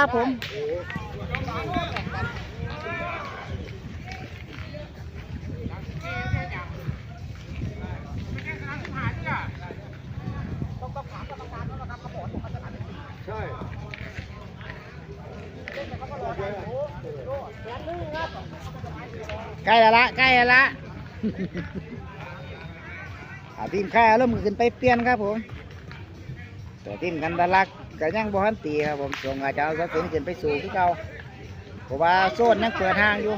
ครับผมใกล้แล้วละใกล้แล้วละอาทีมค่าเริ่มขึ้นไปเปลี่ยนครับผมตัวทีมกันตะลัก ก็ยังบ่ทันตีครับผมส่งอาจารย์สักดิ์สินขึ้นไปสู่ที่เก่าเพราะว่าโซนยังเปิดทางอยู่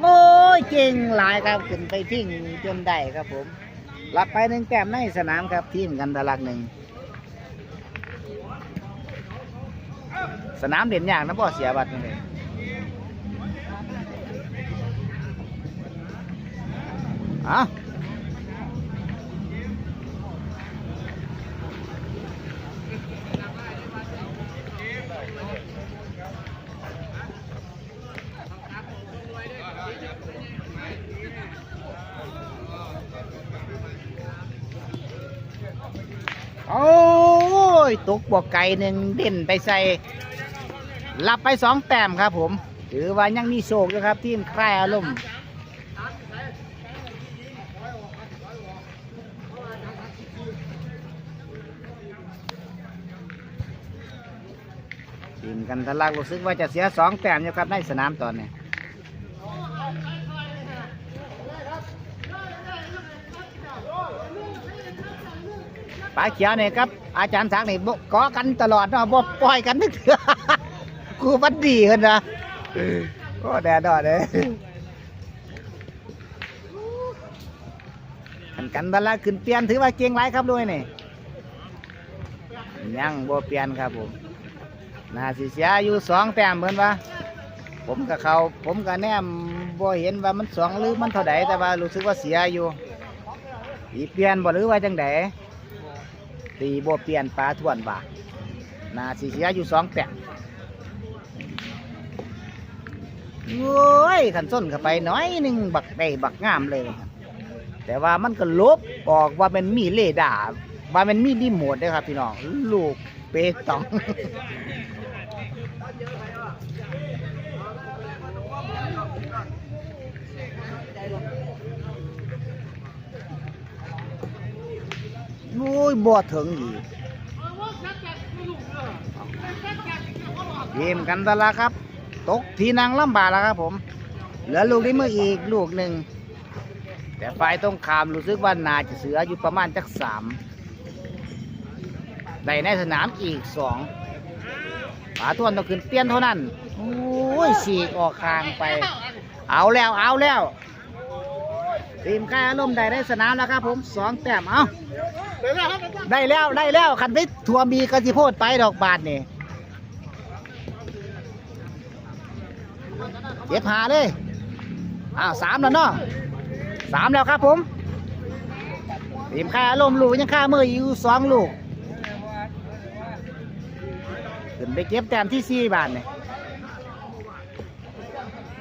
โอ้ยเก่งหลายครับขึ้นไปทิ้งจนได้ครับผมรับไปหนึ่งแต้มในสนามครับทีมกันตะลักหนึ่งสนามเด่นอย่างนะบ่เสียบัตรนี่เลยเอา โอ้ยตกบ่อไก่หนึ่งเด่นไปใส่รับไปสองแต้มครับผมถือว่ายังมีโชคอยู่ครับทีมคลายอารมณ์ทีมกันทะลักรู้สึกว่าจะเสียสองแต้มอยู่ครับในสนามตอนนี้ ปลาเขียวเนี่ยครับ อาจารย์สักดิ์นี่บ่กอกันตลอดเนาะบ่ปล่อยกันนึกเถื่อกูบัดดีกันนะโอ้แดดดอดเลยกันกันตะละขึ้นเปลี่ยนถือว่าเก่งไรครับด้วยนี่ยังบ่เปลี่ยนครับผมน่าสิเสียอยู่สองแต้มเหมือนว่าผมกับเขาผมกับแนมบ่เห็นว่ามันสองหรือมันเท่าใดแต่ว่ารู้สึกว่าเสียอยู่ตีเปลี่ยนบ่หรือว่าจังได ตีบ่เปลี่ยนปลาทวนบ่านาสิเสียอยู่สองแปดโอ้ยขันส้นเข้าไปน้อยหนึ่งบักได้บักงามเลยครับแต่ว่ามันก็ลบออกว่ามันมีเลดาร์ว่ามันมีดีโมดด้วยครับพี่น้องลูกเปตอง อ้ยบ่ถึงอีกเกมกันตละครับ ตกทีนังลำบากแล้วครับผม เหลือลูกนี้มืออีกลูกหนึ่ง แต่ฝ่ายตรงขามรู้สึกว่านาจะเสืออยู่ประมาณจักสามได้ในสนามอีกสองฝาทวนต้องขึ้นเปลี่ยนเท่านั้น โอ้ยสีกออกคางไป เอาแล้วเอาแล้ว ทีมกายอารมณ์ได้ในสนามแล้วครับผมสองแต้มเอาได้แล้วได้แล้วคันไปทัวร์มีกระสิโพดไปดอกบาทนี่เก็บหาเลยอ้าวสามแล้วเนาะสามแล้วครับผมทีมค่าลมณ์ลูกยังค่ามืออยู่สองลูกขึ้นไปเก็บแต้มที่สี่บาทเนี่ย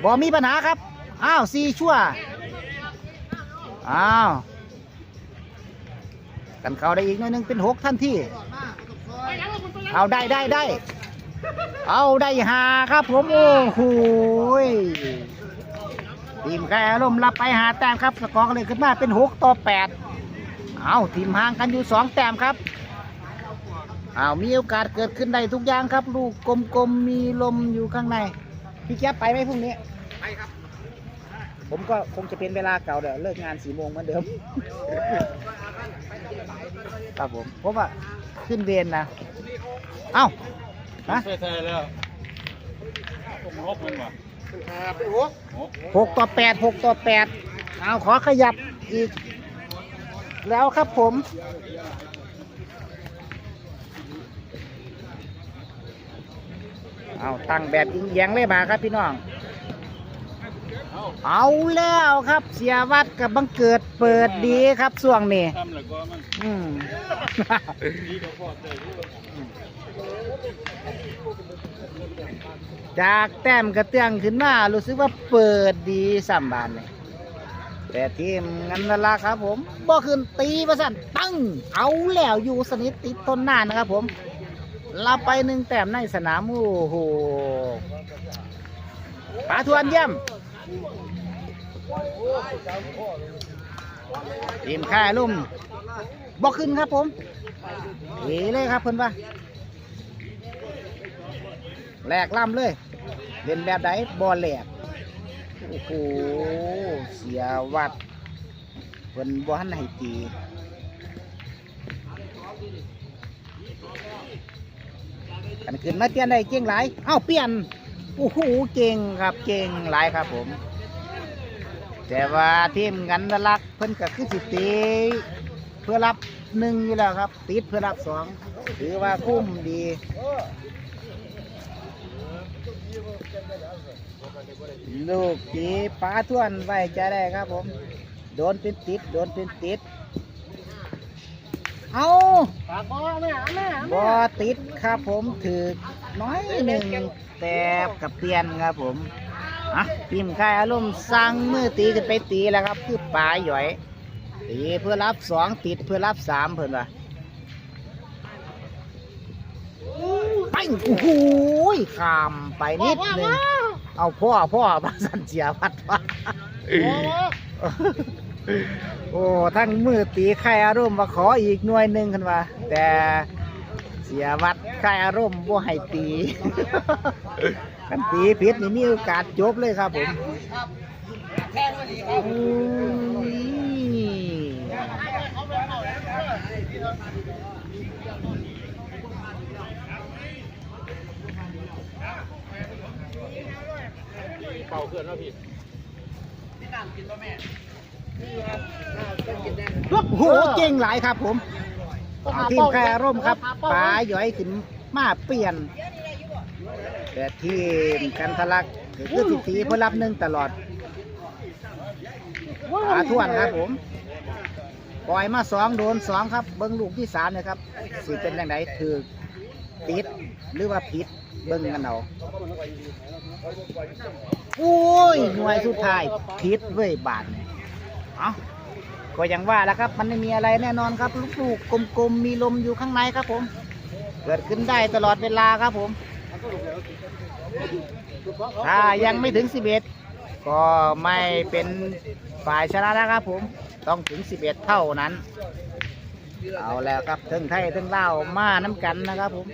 บอมีปัญหาครับอ้าวสี่ชั่ว อ้าวกันเขาได้อีกหน่อยนึงเป็นหกทันที่ เอาได้ได้ได้ เอาได้หาครับผมโอ้โหทีมแกอารมรับไปหาแต้มครับสกอร์ก็เลยขึ้นมาเป็นหกต่อแปดเอาทีมห่างกันอยู่สองแต้มครับเอามีโอกาสเกิดขึ้นได้ทุกอย่างครับ ลูกกลมๆมีลมอยู่ข้างใน พี่แก๊ปไปไหมพรุ่งนี้ ไปครับ ผมก็คงจะเป็นเวลาเก่าเดี๋ยวเลิกงานสี่โมงเหมือนเดิม ครับผมเพราะว่าขึ้นเวรนะเอ้าฮะใช่ใช่แล้วผมลบมันว่ะครับไปหกหกต่อแปดหกต่อแปดเอาขอขยับอีก แล้วครับผมเอาตั้งแบบยิงแยงเลยมาครับพี่น้อง เอาแล้วครับเสียวัดกับบังเกิดเปิดดีครับช่วงนี้ทำแล้วก็มันอืมดีกว่าพอใจอยู่จากแต้มกระเตื้องขึ้นมารู้สึกว่าเปิดดีสัมบานเลยแต่ทีมงันนละครับผมบ่ขึ้นตีประสันตั้งเอาแล้วอยู่สนิทติดต้นหน้านะครับผมเรับไปหนึ่งแต้มในสนามโอ้โหปาทวนเยี่ยม ทีมค่ายลุ่มบ่ขึ้นครับผมเอเลยครับเพิ่อนว่าแหลกล่ำเลยเล่นแบบใดบอลแหลกโอ้โหเสียวัดเพิ่อนบ่ทันให้ตีอันขึ้นมาเปลี่ยนได้เก่งหลายเอ้าเปลี่ยน โอ้โหเก่งครับเก่งหลายครับผม แต่ว่าทีมกันนลักษณ์เพิ่นก็คือสิตีเพื่อรับหนึ่งอยู่แล้วครับ ติดเพื่อรับสองถือว่าคุ้มดีลูกตีปลาท่วนไว้ใจได้ครับผม โดนเป็นติด โดนเป็นติด เอาปากบอแม่แม่บอติดครับผมถือ น้อยหนึ่งแต่กับเปลี่ยนครับผมอะทีมค่ายอารมณ์สั่งมือตีกันไปตีแล้วครับ คือปลาหย่อย ตีเพื่อรับสองติดเพื่อรับสามเพื่อนว่าไปโอ้โหขามไปนิดหนึงเอาพ่อพ่อพระสันเสียพัดว่าโอ้ทั้งมือตีไข่อารมณ์มาขออีกหน่วยหนึ่งกันว่าแต่ สียวัดไข่อารมณ์บ่ให้ตี กันตีผิดนี่มีโอกาสจบเลยครับผมโอ้ยเป่าเพื่อนแล้วพี่โอ้โหเก่งหลายครับผม เอาทีมไข่อารมณ์ครับปลาหย่อยขึ้นมาเปลี่ยน แต่ทีมกันทะลักก็คือสิตีเพื่อรับหนึ่งตลอดปลาท่วนครับผมปล่อยมาสองโดนสองครับ เบิ้งลูกที่สามนะครับสิเป็นยังไงคือติดหรือว่าผิดเบิ้งกันเอาโอ้ยหน่วยสุดท้ายผิดเว้ยบาทเนี่ยเอา ก็ยังว่าแล้วครับ มันไม่มีอะไรแน่นอนครับลูกๆกลมๆมีลมอยู่ข้างในครับผม เกิดขึ้นได้ตลอดเวลาครับผมถ้ายังไม่ถึง 11 ก็ไม่เป็นฝ่ายชนะนะครับผมต้องถึง 11 เท่านั้น เอาแล้วครับถึงไทยถึงเล่ามาน้ำกันนะครับผม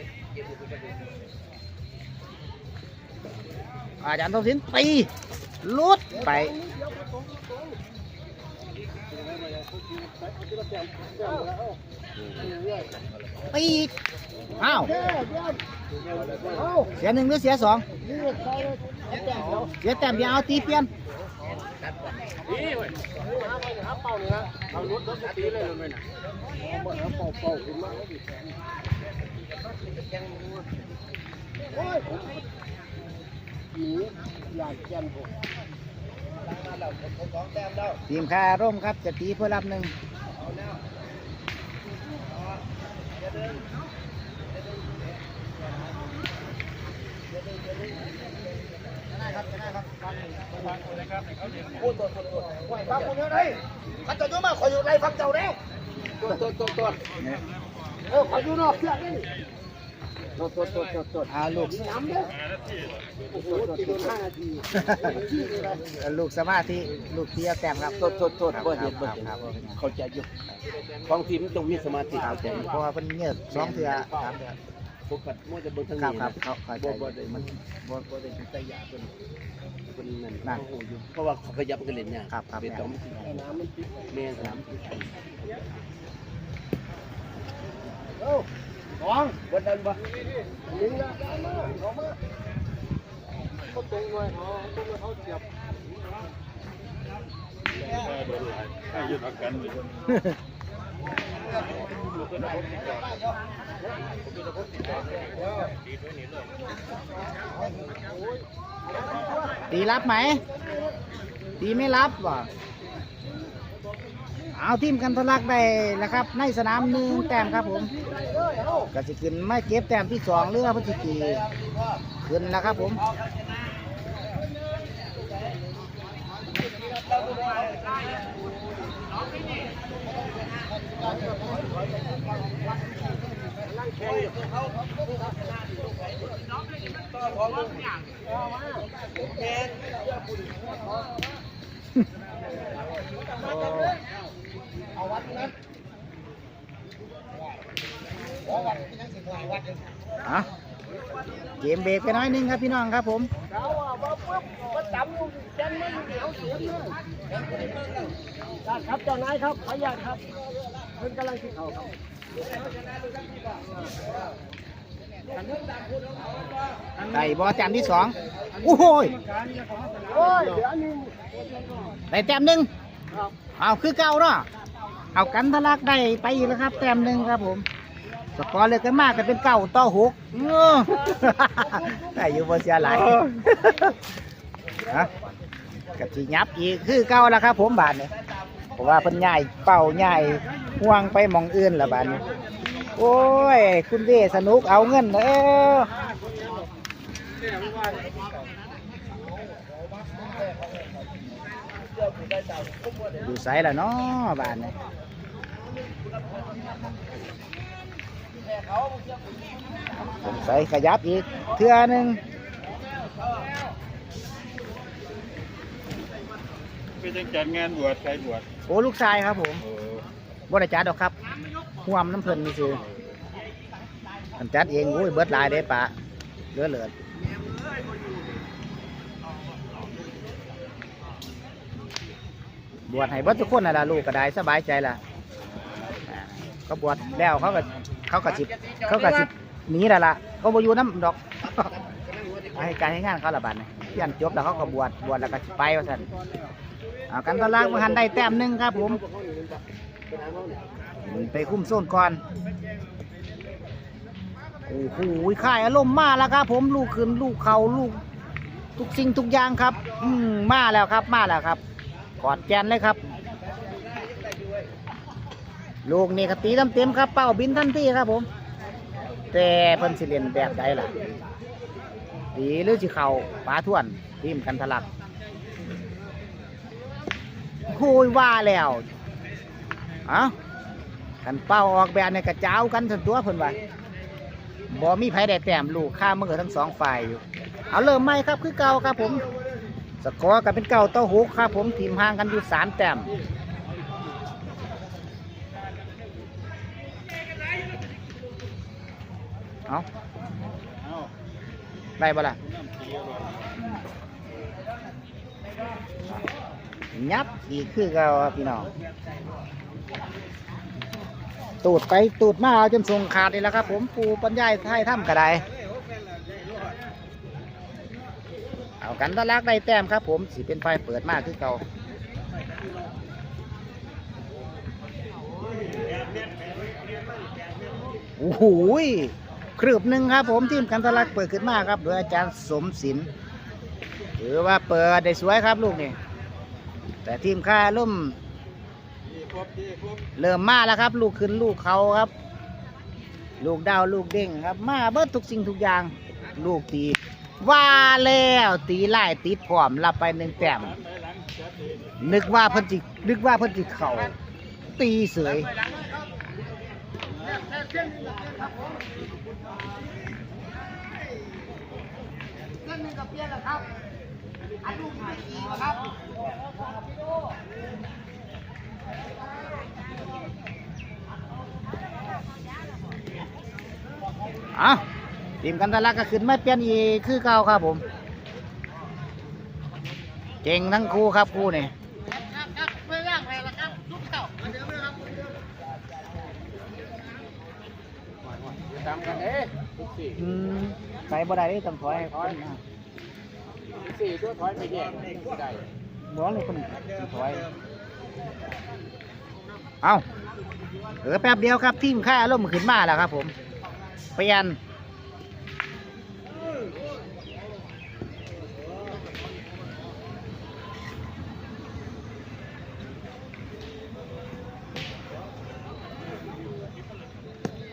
อาจารย์ทองสินตีลุดไป ตีอีกอ้าวเสียหนึ่งหรือเสียสองเสียแต้มเดียวเอาตีเปลี่ยนนี่เว้ยเอาเป่าเลยนะเอารถรถตีเลยเลยนะเป่าเป่าขึ้นมา ทีมคาร่มครับจะตีเพื่อรับหนึ่งมันจะยุ่งมากขออยู่ไรฟังเจ้าแล้วตัวตัวตัวตัวเออขออยู่นอกเสื้อนี่ ตัวตัวตัวตัวตัวอาลูกน้ำเด้อโอ้โหตีโดนห้านาทีลูกสมาธิลูกเทียแต้มครับตัวตัวตัวบ่เห็นบ่ครับเห็นครับเขาจอยู่บางทีมต้องมีสมาธิครับเข้าใจเพราะว่าเป็นเงียบสองเทือสามเทือปกติมันจะเบิ่งทางครับนี้ครับเขาข้าใจบ่บ่ได้มันบ่บ่ได้เป็นตยาเป็นเป็นนั่นนั่นโอ้โหอยู่เพราะว่าเขาขยับกันเล่นยากครับครับเป็นต้องน้ำมันแม่สามสอ งบนนั้นบ่หนึ่งนะมาเอามาเขาตรงหน่อยเขาตรงหน่อยเขาเสียบตีรับไหมตีไม่รับว่ะ เอาทีมกันทะลักได้แล้วครับ ในสนามหนึ่งแต้มครับผมก็จะขึ้นไม่เก็บแต้มที่สองเรือพฤศจิขึ้นแล้วครับผมเอะเกมเบรกไปน้อยนึงครับพี่น้องครับผมครับเจ้านายครับขออนุญาตครับเพิ่นกำลังคิดเขาครับไก่บอแต้มที่สองโอ้โหยได้แต้มหนึ่งเอาคือเก่าเนาะ เอากันทะลักได้ไปอีกแล้วครับ แต้มหนึ่งครับผม สกอร์เลยกันมากกันเป็นเก่าต่อหกเออได้อยู่บนเสียหลายฮะกับจียับอีกคือเก่าแล้วครับ ผมบาทเนี่ยเพราะว่าเพิ่นใหญ่เป่าใหญ่ห่วงไปหมองอื่นละบาทนี้โอ้ย คุณเวสนุกเอาเงินเออดูไซส์ละเนาะบาทเนี่ย สงสัยขยับอีก เทื่อหนึงเป็นจังจัดงานบวชใครบวชโอ้ลูกชายครับผมโอ้บ่ได้จัดดอกครับห่วมน้ำเพลินนี่คืออันจัดเองโอ้ยเบิดหลายได้ปะเหลือเหลือบวชให้เบิดทุกคนน่ะล่ะลูกก็ได้สบายใจล่ะ อ่าบวชแล้วเขาก็เขาก็สิเขาก็สิหนีแล้วล่ะเขาบ่อยู่น้ำดอกให้การให้งานเขาละบาดนี่เพียนจบแล้วเขาก็บวชบวชแล้วก็สิไปว่าซั่นเอากันตะลางมาหันได้แต้มหนึ่งครับผมไปคุ้มโซนก่อนโอ้โหค่ายอารมณ์มาแล้วครับ ผมลูกขึ้นลูกเขาลูก ทุกสิ่งทุกอย่างครับ อืมมาแล้วครับ มาแล้วครับกอดแกนเลยครับ ลูกนี่ครับตีเต็มๆครับเป้าบินทันทีครับผม แต่เพิ่นสิเล่นแบบใดล่ะตีหรือสิเข่าปลาท่วนทีมกันทะลักโอ้ยว่าแล้วเอ้ากันเป้าออกแบบในกระเจ้ากันส่วนตัวเพิ่นว่าบ่มีไผได้แต้มลูกข้ามมือทั้งสองฝ่ายอยู่เอาเริ่มใหม่ครับคือเก่าครับผม สกอร์กันเป็นเก่าต่อหกครับผมทีมห่างกันอยู่สามแต้ม เอาเอ้าได้บ่ล่ะน้ำเขียวหรอยับอีกคือเก่าครับพี่น้อง ตูดไปตูดมาเอาจนทรงขาดนี่แหละครับ ผมปูปัญญาไทยถ้ำกระไดเอากันตะลักได้แต้มครับ ผมสิเป็นไฟเปิดมากคือเก่าโอ้โหย ครืบหนึ่งครับผมทีมกันตะลักเปิดขึ้นมาครับ โดยอาจารย์สมศิลป์ถือว่าเปิดได้สวยครับลูกนี่แต่ทีมค่าล่มเริ่มมาแล้วครับ ลูกขึ้นลูกเขาครับ ลูกดาวลูกเด้งครับ มาเบิดทุกสิ่งทุกอย่าง ลูกตีว่าแล้วตีไล่ติดพร้อมรับไปหนึ่งแต้มนึกว่าพิ่นจินึกว่าพิ่นจิเข่าตีเสย อะทีมกันตะลักก็ขึ้นไม่เปลี่ยนอีกคือเก่าครับผม เก่งทั้งคู่ครับคู่นี่ ตามกันเอ๊ะทุกสี่อืมใส่บ่ได้เลยต้องถอยให้คนมาทุกสี่ตัวถอยไปแยกได้บ่เลยคนสิถอยเอาเออแป๊บเดียวครับทีมค่ายอารมณ์ขึ้นมาแล้วครับ ผมเปลี่ยน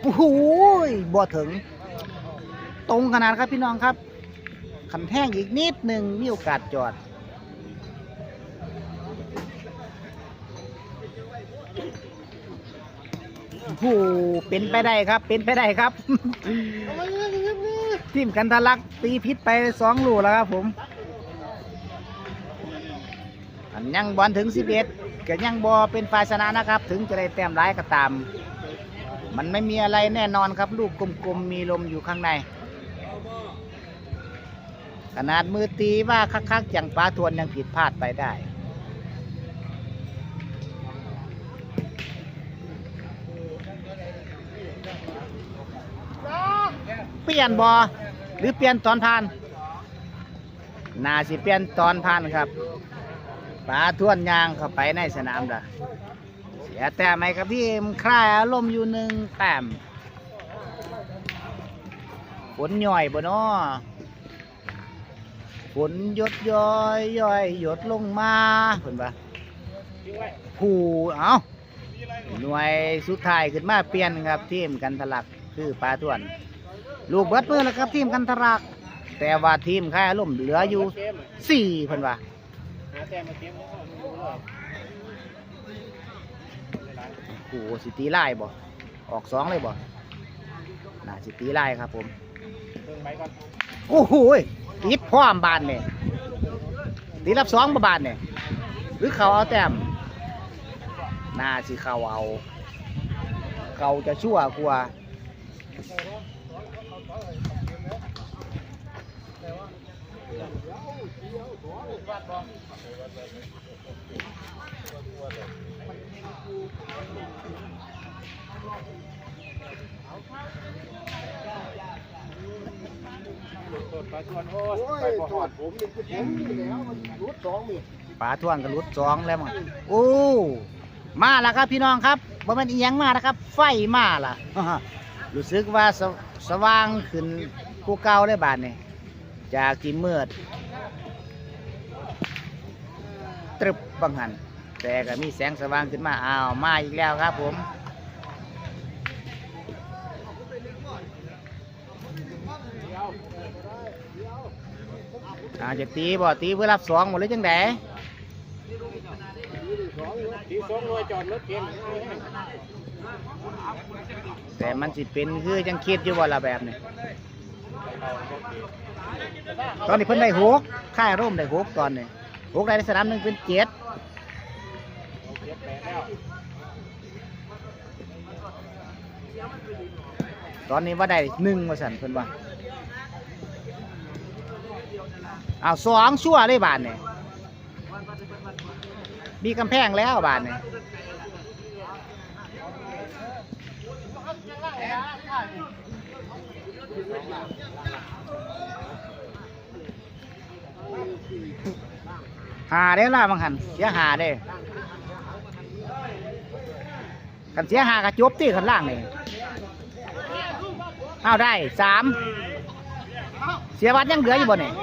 โอ้โหบ่ถึงต รงขนาดครับพี่น้องครับขันแท่งอีกนิดหนึ่งมีโอกาสจอดโอ้เป็นไปได้ครับ เป็นไปได้ครับ ทีมกันทะลักตีพิษไปสองลูกแล้วครับผมอันยังบอลถึงสิบเอ็ดเก็ยังบอเป็นฝ่ายชนะนะครับ ถึงจะได้แต้มร้ายก็ตาม มันไม่มีอะไรแน่นอนครับ ลูกกลมๆมีลมอยู่ข้างใน ขนาดมือตีว่าคักๆอย่างปลาทวนยังผิดพลาดไปได้ เปลี่ยนบอหรือเปลี่ยนตอนผ่าน นาสิเปลี่ยนตอนผ่านครับปลาทวนยางเข้าไปในสนามละเสียแต้มไหมครับที่คลายอารมณ์อยู่หนึ่งแต้ม ฝนย่อยบ่เนาะฝนหยดย้อยย้อยหยดลงมาเพิ่นว่าผู้เอาหน่วยสุดท้ายขึ้นมาเปลี่ยนครับทีมกันทลักคือปลาทวน ลูกเบิดมือแล้วครับทีมกันทลัก แต่ว่าทีมค่ายอารมเหลืออยู่สี่เพิ่นว่าโอ้โหสิตีไล่บ่ออกสองเลยบ่น่าสิตีไล่ครับผม โอ้โหยติดพร้อมบานเนี่ยตีรับสองบ่บานเนี่ยหรือเขาเอาแต้มน่าสิเขาเอา เขาจะชั่วกว่ ปลาชวนโอ้ยไปบ่ฮอดผมนี่คือผมนี่แล้วมันรุดสองมีดป๋าท่วนก็รุดสองแล้วมั้งโอ้มาแล้วครับพี่น้องครับบ่แม่นอีหยังมานะครับ ไฟมาล่ะ รู้สึกว่าสสว่างขึ้นกูเก่าได้บาดนี่จากที่มืดตรึบบังหัน แต่ก็มีแสงสว่างขึ้นมาอ้าวมาอีกแล้วครับผม อาจจะตีบ่ตีเพื่อรับสองหมดเลยจังไดทีสองหน่วยจอดรถเกมแต่มันสิเป็นคือจังคิดอยู่ว่าละแบบนี้ตอนนี้เพิ่นได้หกค่ายร่มได้หกตอนนี้หกได้ในสนามหนึ่งเป็นเจ็ดเจ็ดแปดแล้วตอนนี้ว่าได้หนึ่งมาสั่นเพิ่นว่า อ้าวสองชั่วเลยบาทเนี่ยมีกำแพงแล้วบาทเนี่ยหาได้ล่ะบางหันเสียหาได้กันเสียหากระจบที่ข้างล่างนี่เอาได้สามเสียวัดยังเหลืออยู่บ่เนี่ย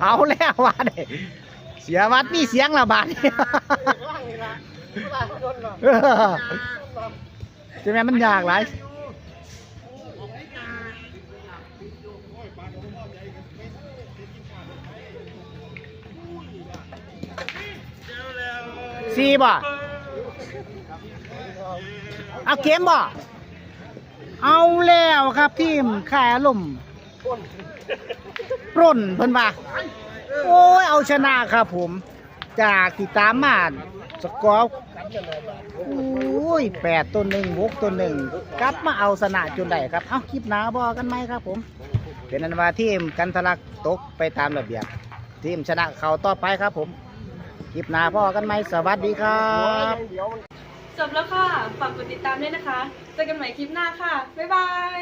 เอาแล้ววัดเนี่ยเสียวัดมีเสียงระบาดนี่เออใช่ไหมมันยากหลายสี่บ่เอาเกมบ่ เอาแล้วครับทีมแข่ลมณ์ ปล้นเพิ่นว่าโอ้ยเอาชนะครับผม จากที่ตามมาสกอร์โอ้ยแปดตัวหนึ่งหกตัวหนึ่งกลับมาเอาชนะจนได้ครับเอาคลิปหนาบอกันไหมครับผม เป็นนันว่าทีมกันทะลักตกไปตามระเบียบทีมชนะเขาต่อไปครับผมคลิปหนาพ่อกันไหมสวัสดีครับจบแล้วค่ะ ฝากกดติดตามด้วยนะคะ เจอกันใหม่คลิปหน้าค่ะ บ๊ายบาย